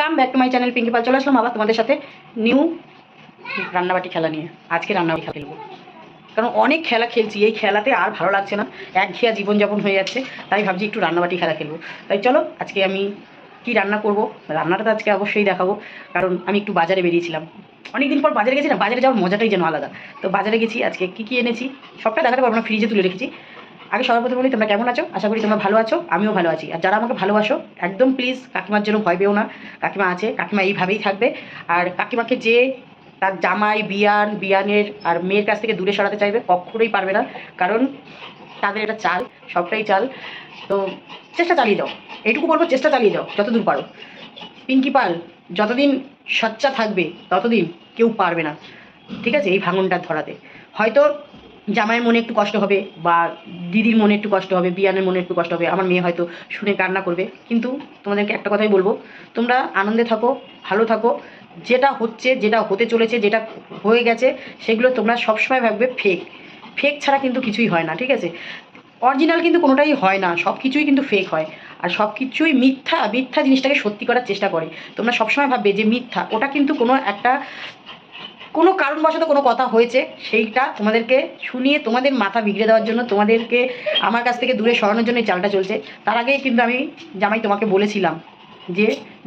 Come back to my channel Pinki Pal চলে আসলাম আবার তোমাদের সাথে নিউ রান্নাবাটি খেলা নিয়ে। আজকে রান্নাবাটি খেলা খেলব। কারণ অনেক খেলা খেলছি, এই খেলাতে আর ভালো লাগছে না। একঘেয়া জীবনযাপন হয়ে যাচ্ছে, তাই ভাবছি একটু রান্নাবাটি খেলা খেলব। তাই চলো, আজকে আমি কি রান্না করব? রান্নাটা তো আজকে অবশ্যই দেখাবো। কারণ আমি একটু বাজারে বেরিয়েছিলাম। অনেকদিন পর বাজারে গেছি না, বাজারে যাওয়ার মজাটাই যেন আলাদা। তো বাজারে গেছি, আজকে কী কী এনেছি? সবটা দেখাতে পারব না ফ্রিজে তুলে রেখেছি। আগে সবার প্রথমে বলি, তোমরা কেমন আছো? আশা করি তোমরা ভালো আছো, আমিও ভালো আছি। আর যারা আমাকে ভালোবাসো, একদম প্লিজ কাকিমার জন্য ভয় পেও না। কাকিমা আছে, কাকিমা এইভাবেই থাকবে। আর কাকিমাকে যে তার জামাই, বিয়ান, বিয়ানের আর মেয়ের কাছ থেকে দূরে সরাতে চাইবে, কখনোই পারবে না। কারণ তাদের এটা চাল, সবটাই চাল। তো চেষ্টা চালিয়ে যাও। এইটুকু বলব, চেষ্টা চালিয়ে যাও, যতদূর পারো। পিঙ্কি পাল, যতদিন সচ্চা থাকবে, ততদিন কেউ পারবে না। ঠিক আছে? এই ভাঙনটা ধরাতে। হয়তো জামাইয়ের মনে একটু কষ্ট হবে বা দিদির মনে একটু কষ্ট হবে, বিয়ানের মনে একটু কষ্ট হবে, আমার মেয়ে হয়তো শুনে কান্না করবে। কিন্তু তোমাদেরকে একটা কথাই বলব, তোমরা আনন্দে থাকো, ভালো থাকো, যেটা হচ্ছে, যেটা হতে চলেছে, যেটা হয়ে গেছে, সেগুলো তোমরা সবসময় ভাববে ফেক ফেক ছাড়া কিন্তু কিছুই হয় না, ঠিক আছে? অরিজিনাল কিন্তু কোনোটাই হয় না সব কিছুই কিন্তু ফেক হয়। আর সব কিছুই মিথ্যা মিথ্যা জিনিসটাকে সত্যি করার চেষ্টা করে। তোমরা সবসময় ভাববে যে মিথ্যা, ওটা কিন্তু কোনো একটা কোনো কারণবশত কোনো কথা হয়েছে, সেইটা তোমাদেরকে শুনিয়ে, তোমাদের মাথা বিগড়ে দেওয়ার জন্য, তোমাদেরকে আমার কাছ থেকে দূরে সরানোর জন্য চালটা চলছে। তার আগেই কিন্তু আমি জামাই তোমাকে বলেছিলাম যে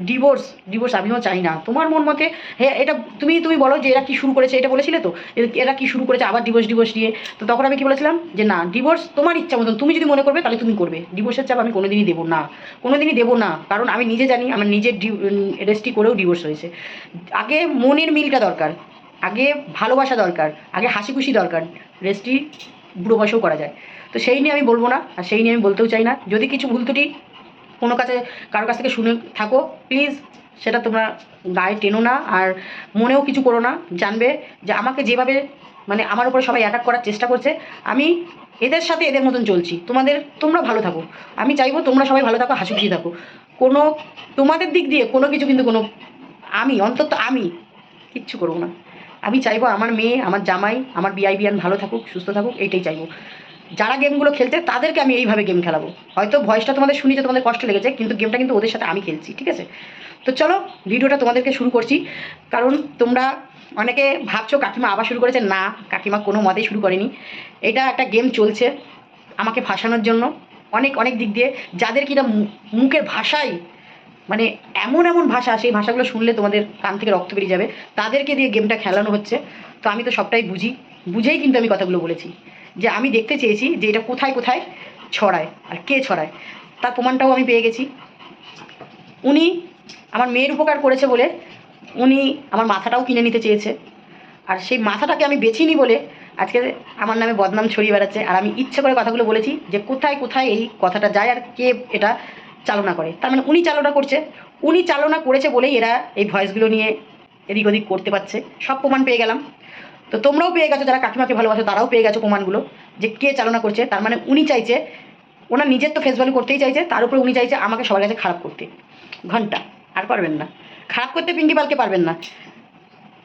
ডিভোর্স ডিভোর্স আমিও চাই না। তোমার মন মতে হ্যাঁ এটা তুমি তুমি বলো যে এরা কি শুরু করেছে, এটা বলেছিলে তো? এরা কি শুরু করেছে আবার ডিভোর্স ডিভোর্স নিয়ে? তো তখন আমি কি বলেছিলাম? যে না ডিভোর্স তোমার ইচ্ছা মতন, তুমি যদি মনে করবে তাহলে তুমি করবে। ডিভোর্সের চাপ আমি কোনোদিনই দেবো না। কোনোদিনই দেবো না, কারণ আমি নিজে জানি, আমার নিজের রেজিস্ট্রি করেও ডিভোর্স হয়েছে। আগে মনের মিলটা দরকার। আগে ভালোবাসা দরকার, আগে হাসি খুশি দরকার রেজিস্ট্রি বুড়ো বয়সেও করা যায়। তো সেই নিয়ে আমি বলব না, আর সেই নিয়ে আমি বলতেও চাই না। যদি কিছু ভুল ত্রুটি কোনো কাছে কারোর কাছ থেকে শুনে থাকো প্লিজ সেটা তোমরা গায়ে টেনো না, আর মনেও কিছু করো না। জানবে যে আমাকে যেভাবে মানে আমার উপরে সবাই অ্যাটাক করার চেষ্টা করছে, আমি এদের সাথে এদের মতন চলছি। তোমাদের, তোমরা ভালো থাকো। আমি চাইব তোমরা সবাই ভালো থাকো হাসি খুশি থাকো। কোনো, তোমাদের দিক দিয়ে কোনো কিছু কিন্তু কোনো আমি, অন্তত আমি কিচ্ছু করব না। আমি চাইব আমার মেয়ে, আমার জামাই, আমার বিআই বিয়ান ভালো থাকুক, সুস্থ থাকুক, এইটাই চাইব। যারা গেমগুলো খেলতে, তাদেরকে আমি এইভাবে গেম খেলাবো। হয়তো ভয়েসটা তোমাদের শুনি তোমাদের কষ্ট লেগেছে, কিন্তু গেমটা কিন্তু ওদের সাথে আমি খেলছি, ঠিক আছে? তো চলো, ভিডিওটা তোমাদেরকে শুরু করছি। কারণ তোমরা অনেকে ভাবছ কাকিমা আবার শুরু করেছে। না, কাকিমা কোনো মতেই শুরু করেনি। এটা একটা গেম চলছে আমাকে ফাঁসানোর জন্য। অনেক অনেক দিক দিয়ে যাদের কিনা মুখের ভাষাই মানে এমন এমন ভাষা, সেই ভাষাগুলো শুনলে তোমাদের কান থেকে রক্ত বেরিয়ে যাবে। তাদেরকে দিয়ে গেমটা খেলানো হচ্ছে। তো আমি তো সবটাই বুঝি। বুঝেই কিন্তু আমি কথাগুলো বলেছি। যে আমি দেখতে চেয়েছি যে এটা কোথায় কোথায় ছড়ায় আর কে ছড়ায়। তার প্রমাণটাও আমি পেয়ে গেছি। উনি আমার মেয়ের উপকার করেছে বলে উনি আমার মাথাটাও কিনে নিতে চেয়েছে। আর সেই মাথাটাকে আমি বেছিনি বলে আজকে আমার নামে বদনাম ছড়িয়ে বেড়াচ্ছে। আর আমি ইচ্ছে করে কথাগুলো বলেছি যে কোথায় কোথায় এই কথাটা যায় আর কে এটা চালনা করে। তার মানে উনি চালনা করছে। উনি চালনা করেছে বলেই এরা এই ভয়েসগুলো নিয়ে এদিক ওদিক করতে পারছে। সব প্রমাণ পেয়ে গেলাম। তো তোমরাও পেয়ে গেছো, যারা কাকিমাকে ভালোবাসো, তারাও পেয়ে গেছো প্রমাণগুলো যে কে চালনা করছে। তার মানে উনি চাইছে, ওনার নিজের তো ফেস ভ্যালু করতেই চাইছে, তার উপরে উনি চাইছে আমাকে সবার কাছে খারাপ করতে। ঘণ্টা, আর পারবেন না। খারাপ করতে পিঙ্কি পালকে পারবেন না।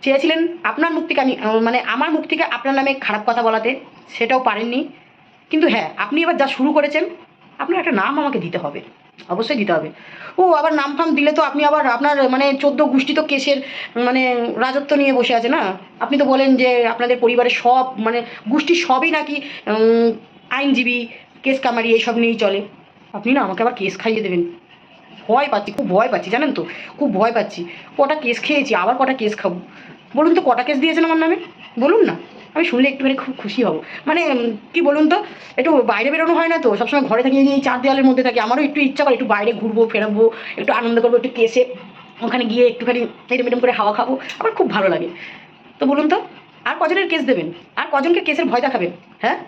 চেয়েছিলেন আপনার মুখ থেকে আমি মানে আমার মুখ থেকে আপনার নামে খারাপ কথা বলাতে, সেটাও পারেননি। কিন্তু হ্যাঁ আপনি এবার যা শুরু করেছেন, আপনার একটা নাম আমাকে দিতে হবে। অবশ্যই দিতে হবে। ও, আবার নাম ফাম দিলে তো আপনি আবার আপনার মানে চোদ্দ গোষ্ঠী তো কেসের মানে রাজত্ব নিয়ে বসে আছে না? আপনি তো বলেন যে আপনাদের পরিবারের সব মানে গোষ্ঠীর সবই নাকি আইনজীবী, কেস কামারি এইসব নিয়েই চলে। আপনি না আমাকে আবার কেস খাইয়ে দেবেন। ভয় পাচ্ছি, খুব ভয় পাচ্ছি, জানেন তো? খুব ভয় পাচ্ছি। কটা কেস খেয়েছি, আবার কটা কেস খাব। বলুন তো, কটা কেস দিয়েছেন আমার নামে? বলুন না। আমি শুনলে একটুখানি খুব খুশি হব। মানে কি বলুন তো, একটু বাইরে বেরোনো হয় না তো, সবসময় ঘরে থাকি, এই চার দেওয়ালের মধ্যে থাকি। আমারও একটু ইচ্ছা করে একটু বাইরে ঘুরবো, ফেরাবো, একটু আনন্দ করব, একটু কেসে, ওখানে গিয়ে একটুখানি এরম করে হাওয়া খাব। আমার খুব ভালো লাগে। তো বলুন তো, আর কজনের কেস দেবেন? আর কজনকে কেসের ভয় দেখাবেন? হ্যাঁ?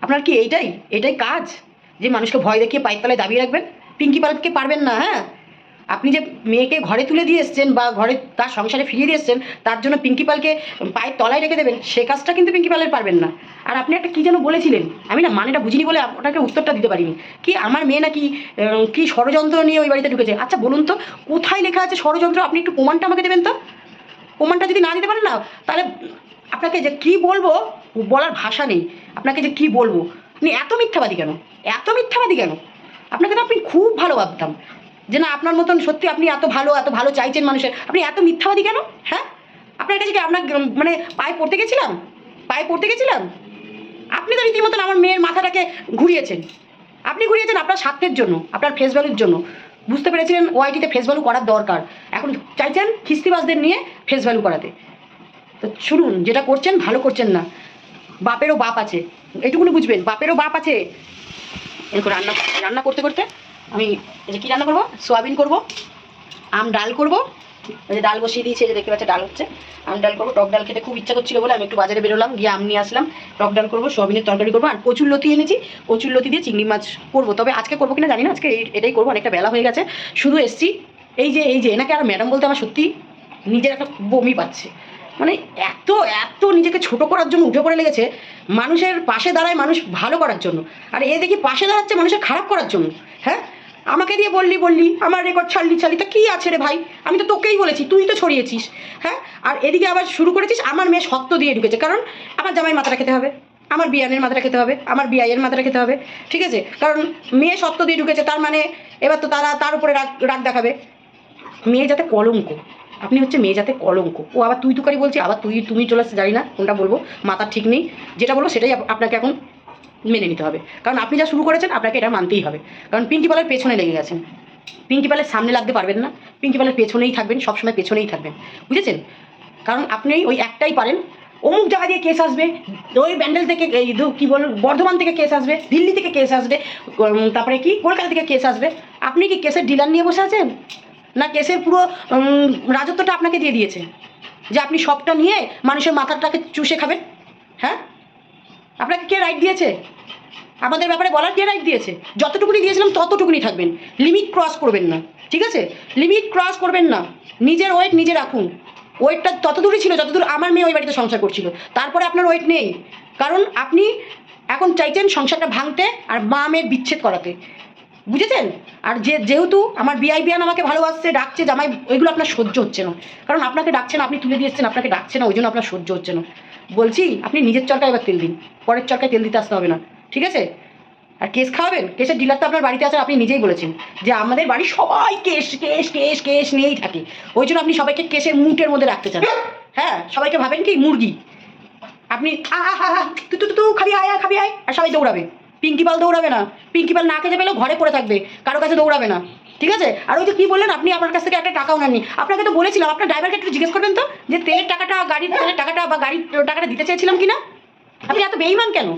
আপনার কি এইটাই? এটাই কাজ? যে মানুষকে ভয় দেখিয়ে পায়ের তলায় দাবিয়ে রাখবেন? পিঙ্কি পালকে পারবেন না হ্যাঁ? আপনি যে মেয়েকে ঘরে তুলে দিয়ে এসছেন বা ঘরে তার সংসারে ফিরিয়ে দিয়ে এসছেন, তার জন্য পিঙ্কি পালকে পায়ের তলায় রেখে দেবেন, সে কাজটা কিন্তু পিঙ্কি পালের পারবেন না। আর আপনি একটা কী যেন বলেছিলেন? আমি না মানেটা বুঝিনি বলে আপনাকে উত্তরটা দিতে পারিনি। কি আমার মেয়ে নাকি কি ষড়যন্ত্র নিয়ে ওই বাড়িতে ঢুকেছে? আচ্ছা বলুন তো, কোথায় লেখা আছে ষড়যন্ত্র? আপনি একটু প্রমাণটা আমাকে দেবেন তো? প্রমাণটা যদি না দিতে পারেন না, তাহলে আপনাকে যে কি বলব, বলার ভাষা নেই। আপনাকে যে কি বলব? আপনি এত মিথ্যাবাদী কেন? এত মিথ্যাবাদী কেন? আপনাকে তো আপনি খুব ভালো ভাবতাম। যে না, আপনার মতন সত্যি আপনি এত ভালো এত ভালো চাইছেন মানুষের। আপনি এত মিথ্যাবাদী কেন? হ্যাঁ? আপনার কাছে কি আপনার মানে পায়ে পড়তে গেছিলাম? পায়ে পড়তে গেছিলাম? আপনি তো রীতিমতন আমার মেয়ের মাথাটাকে ঘুরিয়েছেন। আপনি ঘুরিয়েছেন আপনার স্বার্থের জন্য, আপনার ফেস ভ্যালুর জন্য। বুঝতে পেরেছিলেন ওআইটিতে ফেস ভ্যালু করার দরকার। এখন চাইছেন খিস্তিবাসদের নিয়ে ফেস ভ্যালু করাতে। তো শুনুন, যেটা করছেন ভালো করছেন না। বাপেরও বাপ আছে। এইটুকুনি বুঝবেন, বাপেরও বাপ আছে। এরকম রান্না রান্না করতে করতে আমি যে কী রান্না করব? সোয়াবিন করব, আম ডাল করব। এই যে ডাল বসিয়ে দিয়েছি যে দেখতে পাচ্ছে ডাল হচ্ছে। আম ডাল করব, টক ডাল খেতে খুব ইচ্ছা করছিল বলে আমি একটু বাজারে বেরোলাম, গিয়ে আম নিয়ে আসলাম। টক ডাল করব, সোয়াবিনের তরকারি করব, আর কচুর লতি এনেছি। কচুর লতি দিয়ে চিংড়ি মাছ করব। তবে আজকে করব কিনা জানি না, আজকে এটাই করব, অনেকটা বেলা হয়ে গেছে। শুধু এসছি, এই যে এই যে, এনাকে আর ম্যাডাম বলতে আমার সত্যি নিজের একটা বমি পাচ্ছে। মানে এত এত নিজেকে ছোট করার জন্য উঠে পড়ে লেগেছে মানুষের পাশে দাঁড়ায় মানুষ ভালো করার জন্য। আর এ দেখি পাশে দাঁড়াচ্ছে মানুষের খারাপ করার জন্য। হ্যাঁ? আমাকে দিয়ে বললি বললি, আমার রেকর্ড ছাড়লি ছাড়লি। তা কী আছে রে ভাই? আমি তো তোকেই বলেছি, তুই তো ছড়িয়েছিস হ্যাঁ? আর এদিকে আবার শুরু করেছিস, আমার মেয়ে শক্ত দিয়ে ঢুকেছে। কারণ আমার জামাই মাথাটা খেতে হবে, আমার বিয়ানের মাথাটা খেতে হবে, আমার বিআইয়ের মাথাটা খেতে হবে, ঠিক আছে? কারণ মেয়ে শক্ত দিয়ে ঢুকেছে, তার মানে এবার তো তারা তার উপরে রাগ রাগ দেখাবে। মেয়ে যাতে কলঙ্ক, আপনি হচ্ছে মেয়ে যাতে কলঙ্ক। ও আবার তুই তুকারি বলছি, আবার তুই, তুমি চলে আসছে জানি না, কোনটা বলব মাথার ঠিক নেই, যেটা বলব সেটাই আপনাকে এখন মেনে নিতে হবে। কারণ আপনি যা শুরু করেছেন, আপনাকে এটা মানতেই হবে। কারণ পিঙ্কি পালের পেছনে লেগে গেছেন। পিঙ্কি পালের সামনে লাগতে পারবেন না। পিঙ্কি পালের পেছনেই থাকবেন, সবসময় পেছনেই থাকবেন। বুঝেছেন? কারণ আপনি ওই একটাই পারেন। অমুক জায়গা দিয়ে কেস আসবে, ওই ব্যান্ডেল থেকে কি বল, বর্ধমান থেকে কেস আসবে, দিল্লি থেকে কেস আসবে তারপরে কি, কলকাতা থেকে কেস আসবে। আপনি কি কেসের ডিলার নিয়ে বসে আছেন? না কেসের পুরো রাজত্বটা আপনাকে দিয়ে দিয়েছে? যে আপনি সবটা নিয়ে মানুষের মাথাটাকে চুষে খাবেন? হ্যাঁ? আপনাকে কে রাইট দিয়েছে? আমাদের ব্যাপারে বলার কে রাইট দিয়েছে? যতটুকুনি দিয়েছিলাম ততটুকুনি থাকবেন। লিমিট ক্রস করবেন না। ঠিক আছে? লিমিট ক্রস করবেন না। নিজের ওয়েট নিজে রাখুন। ওয়েটটা ততদূরই ছিল, যতদূর আমার মেয়ে ওই বাড়িতে সংসার করছিল, তারপরে আপনার ওয়েট নেই। কারণ আপনি এখন চাইছেন সংসারটা ভাঙতে আর মা মেয়ের বিচ্ছেদ করাতে। বুঝেছেন? আর যে যেহেতু আমার বিআই বিয়ান আমাকে ভালোবাসছে ডাকছে জামাই ওইগুলো আপনার সহ্য হচ্ছে না। কারণ আপনাকে ডাকছে না আপনি তুলে দিয়ে এসছেন আপনাকে ডাকছে না ওই জন্য আপনার সহ্য হচ্ছে না। বলছি আপনি নিজের চরকায় এবার তেল দিন। পরের চরকায় তেল দিতে আসতে হবে না। ঠিক আছে? আর কেস খাওয়াবেন? কেসের ডিলার তো আপনার বাড়িতে আছে আপনি নিজেই বলেছেন যে আমাদের বাড়ি সবাই কেস কেস কেস কেস নিয়েই থাকে। ওই জন্য আপনি সবাইকে কেসের মুটের মধ্যে রাখতে চান। হ্যাঁ? সবাইকে ভাবেন কি? মুরগি। আপনি আ আ, আ, আ, তু তু খাবি আয়, খাবি আয়। আর সবাই দৌড়াবে। পিঙ্কি পাল দৌড়াবে না। পিঙ্কি পাল না খেতে পেলেও ঘরে পড়ে থাকবে। কারও কাছে দৌড়াবে না। ঠিক আছে? আর ওই যে কি বললেন আপনি? আপনার কাছ থেকে একটা টাকাও নেননি আপনাকে তো বলেছিলাম, আপনার ড্রাইভারকে একটু জিজ্ঞেস করবেন তো? যে তেলের টাকাটা গাড়ির তেলের টাকাটা বা গাড়ির টাকাটা দিতে চেয়েছিলাম কি না আপনি এত বেইমান কেন?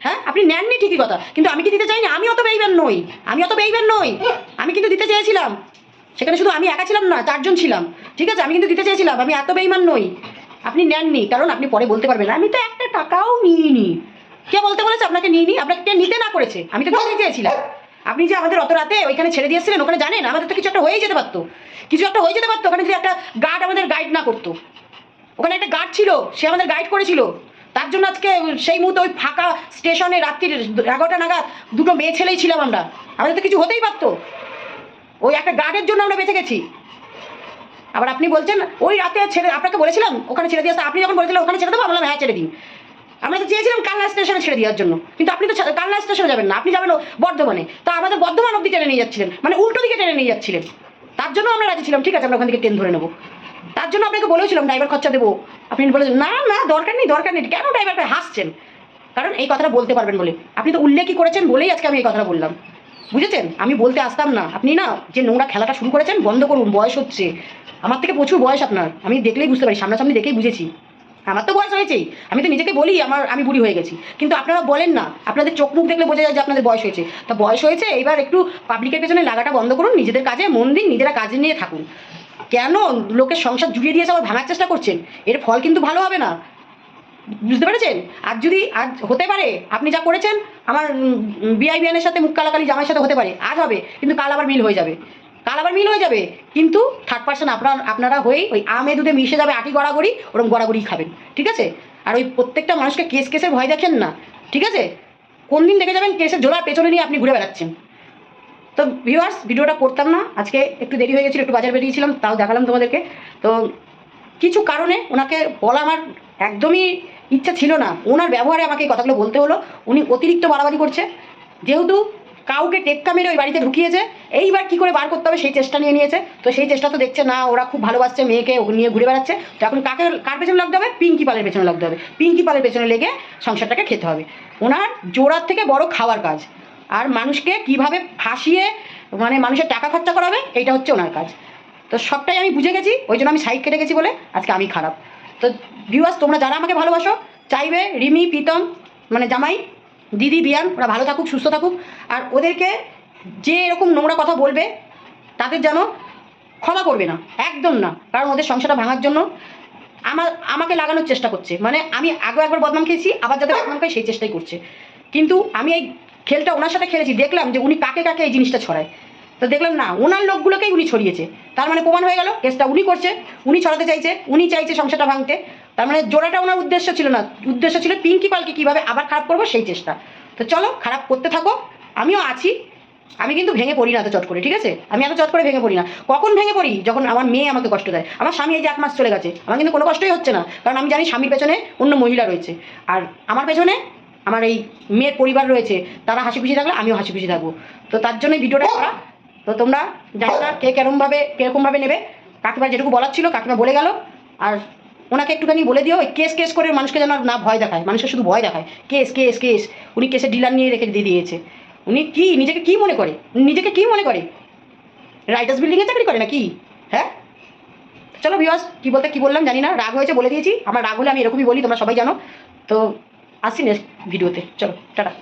হ্যাঁ? আপনি নেননি ঠিকই কথা। কিন্তু আমি কি দিতে চাইনি? আমি অত বেইমান নই। আমি অত বেইমান নই। আমি কিন্তু দিতে চেয়েছিলাম। সেখানে শুধু আমি একা ছিলাম না, চারজন ছিলাম। ঠিক আছে? আমি কিন্তু দিতে চেয়েছিলাম। আমি এত বেইমান নই। আপনি নেননি। কারণ আপনি পরে বলতে পারবেন আমি তো একটা টাকাও নিইনি। কে বলতে বলেছে? আপনাকে নিইনি আপনাকে কে নিতে না করেছে? আমি তো দিতে চেয়েছিলাম আপনি যে আমাদের অত রাতে ওইখানে ছেড়ে দিয়েছিলেন ওখানে জানেন আমাদের তো কিছু একটা হয়ে যেতে পারতো। কিছু একটা হয়ে যেতে পারতো ওখানে যদি একটা গার্ড আমাদের গাইড না করতো। ওখানে একটা গার্ড ছিল সে আমাদের গাইড করেছিল। তার জন্য আজকে সেই মুহূর্তে ওই ফাঁকা স্টেশনে রাত্রির এগারোটা নাগাদ দুটো মেয়ে ছেলেই ছিলাম আমরা। আমাদের তো কিছু হতেই পারতো। ওই একটা গার্ডের জন্য আমরা বেঁচে গেছি। আবার আপনি বলছেন ওই রাতে ছেড়ে আপনাকে বলেছিলাম ওখানে ছেড়ে দিয়ে আসতে। আপনি যখন বলেছিলেন ওখানে ছেড়ে দেবো আমরা বললাম, হ্যাঁ ছেড়ে দিন। আমরা তো চেয়েছিলাম কালনা স্টেশনে ছেড়ে দেওয়ার জন্য। কিন্তু আপনি তো কালনা স্টেশনে যাবেন না। আপনি যাবেন বর্ধমানে। তা আমাদের বর্ধমান অব্দি টেনে নিয়ে যাচ্ছিলেন। মানে উল্টো দিকে টেনে নিয়ে যাচ্ছিলেন। তার জন্য আমরা রাজি ছিলাম। ঠিক আছে, আমরা ওখান থেকে ট্রেন ধরে নেব। তার জন্য আপনাকে বলেছিলাম, ড্রাইভার খরচা দেবো। আপনি বলেছেন না না, দরকার নেই দরকার নেই। কেন ড্রাইভারকে হাসছেন? কারণ এই কথাটা বলতে পারবেন বলে। আপনি তো উল্লেখই করেছেন বলেই আজকে আমি এই কথাটা বললাম। বুঝেছেন? আমি বলতে আসতাম না। আপনি না, যে নোংরা খেলাটা শুরু করেছেন, বন্ধ করুন, বয়স হচ্ছে। আমার থেকে প্রচুর বয়স আপনার। আমি দেখলেই বুঝতে পারি, সামনাসামনি দেখেই বুঝেছি। আমার তো বয়স হয়েছেই। আমি তো নিজেকে বলি, আমার, আমি বুড়ি হয়ে গেছি। কিন্তু আপনারা বলেন না, আপনাদের চোখ মুখ দেখলে বোঝা যায় যে আপনাদের বয়স হয়েছে। তা বয়স হয়েছে, এবার একটু পাবলিকের পেছনে লাগাটা বন্ধ করুন, নিজেদের কাজে মন দিন, নিজেরা কাজে নিয়ে থাকুন। কেন লোকের সংসার জুড়িয়ে দিয়েছে, আবার ভাঙার চেষ্টা করছেন? এর ফল কিন্তু ভালো হবে না। বুঝতে পেরেছেন? আর যদি আজ হতে পারে, আপনি যা করেছেন, আমার বিআইবিএনের সাথে মুখ কালাকালি জামাইয়ের সাথে হতে পারে আজ হবে, কিন্তু কাল আবার মিল হয়ে যাবে। কাল আবার মিল হয়ে যাবে। কিন্তু থার্ড পার্সন আপনার, আপনারা হয়েই ওই আমে দুধে মিশে যাবে আটি গড়াগড়ি ওরকম গড়াগড়ি খাবেন। ঠিক আছে? আর ওই প্রত্যেকটা মানুষকে কেস কেসের ভয় দেখেন না। ঠিক আছে? কোন দিন দেখে যাবেন কেসের জোড়ার পেছনে নিয়ে আপনি ঘুরে বেড়াচ্ছেন। তো ভিউয়ার্স ভিডিওটা করতাম না। আজকে একটু দেরি হয়ে গেছিল, একটু বাজার বেরিয়েছিলাম, তাও দেখালাম তোমাদেরকে। তো কিছু কারণে ওনাকে বলা আমার একদমই ইচ্ছা ছিল না। ওনার ব্যবহারে আমাকে এই কথাগুলো বলতে হলো। উনি অতিরিক্ত বাড়াবাড়ি করছে। যেহেতু কাউকে টেক্কা মেরে ওই বাড়িতে ঢুকিয়েছে, এইবার কি করে বার করতে হবে সেই চেষ্টা নিয়ে নিয়েছে। তো সেই চেষ্টা তো দেখছে, না, ওরা খুব ভালোবাসছে, মেয়েকে নিয়ে ঘুরে বেড়াচ্ছে। তো এখন কাকে, কার পেছনে লাগতে হবে? পিঙ্কি পালের পেছনে লাগতে হবে। পিঙ্কি পালের পেছনে লেগে সংসারটাকে খেতে হবে। ওনার জোড়ার থেকে বড় খাওয়ার কাজ। আর মানুষকে কীভাবে ফাঁসিয়ে মানে মানুষের টাকা খরচা করাবে, এইটা হচ্ছে ওনার কাজ। তো সবটাই আমি বুঝে গেছি, ওই জন্য আমি সাইড কেটে গেছি বলে আজকে আমি খারাপ। তো ভিউয়ার্স তোমরা যারা আমাকে ভালোবাসো, চাইবে রিমি, প্রীতম মানে জামাই দিদি বিয়ান, ওরা ভালো থাকুক, সুস্থ থাকুক। আর ওদেরকে যে এরকম নোংরা কথা বলবে, তাদের যেন ক্ষমা করবে না, একদম না। কারণ ওদের সংসারটা ভাঙার জন্য আমার, আমাকে লাগানোর চেষ্টা করছে। মানে আমি আগেও একবার বদনাম খেয়েছি, আবার যাতে বদনাম খাই সেই চেষ্টাই করছে। কিন্তু আমি এই খেলটা ওনার সাথে খেলেছি, দেখলাম যে উনি কাকে কাকে এই জিনিসটা ছড়ায়। তো দেখলাম না, ওনার লোকগুলোকেই উনি ছড়িয়েছে। তার মানে প্রমাণ হয়ে গেল, কেসটা উনি করছে, উনি ছড়াতে চাইছে, উনি চাইছে সংসারটা ভাঙতে। তার মানে জোড়াটা ওনার উদ্দেশ্য ছিল না। উদ্দেশ্য ছিল পিঙ্কি পালকে কীভাবে আবার খারাপ করব সেই চেষ্টা। তো চলো, খারাপ করতে থাকো। আমিও আছি। আমি কিন্তু ভেঙে পড়ি না তো চট করে, ঠিক আছে? আমি এত চট করে ভেঙে পড়ি না। কখন ভেঙে পড়ি? যখন আমার মেয়ে আমাকে কষ্ট দেয়। আমার স্বামী এই যে এক মাস চলে গেছে। আমার কিন্তু কোনো কষ্টই হচ্ছে না। কারণ আমি জানি স্বামীর পেছনে অন্য মহিলা রয়েছে। আর আমার পেছনে আমার এই মেয়ের পরিবার রয়েছে। তারা হাসি খুশি থাকলে আমিও হাসি খুশি থাকব। তো তার জন্য ভিডিওটা করা। তো তোমরা জানো না কে কেরমভাবে কীরকমভাবে নেবে। কাকিমা যেটুকু বলার ছিল, কাকিমা বলে গেল। আর ওনাকে একটুখানি বলে দিও কেস কেস করে মানুষকে যেন না ভয় দেখায়, মানুষকে শুধু ভয় দেখায়। Case case case. উনি কেসের ডিলার নিয়ে রেখে দিয়ে দিয়েছে। উনি কি, নিজেকে কি মনে করে? নিজেকে কি মনে করে? রাইটার্স বিল্ডিংয়ে চাকরি করে নাকি? হ্যাঁ? চলো বিবাস কি বলতে কি বললাম জানি না, রাগ হয়েছে বলে দিয়েছি। আমার রাগ হলে আমি এরকমই বলি, তোমরা সবাই জানো। তো আসছি নেক্সট ভিডিওতে চলো, টাটা।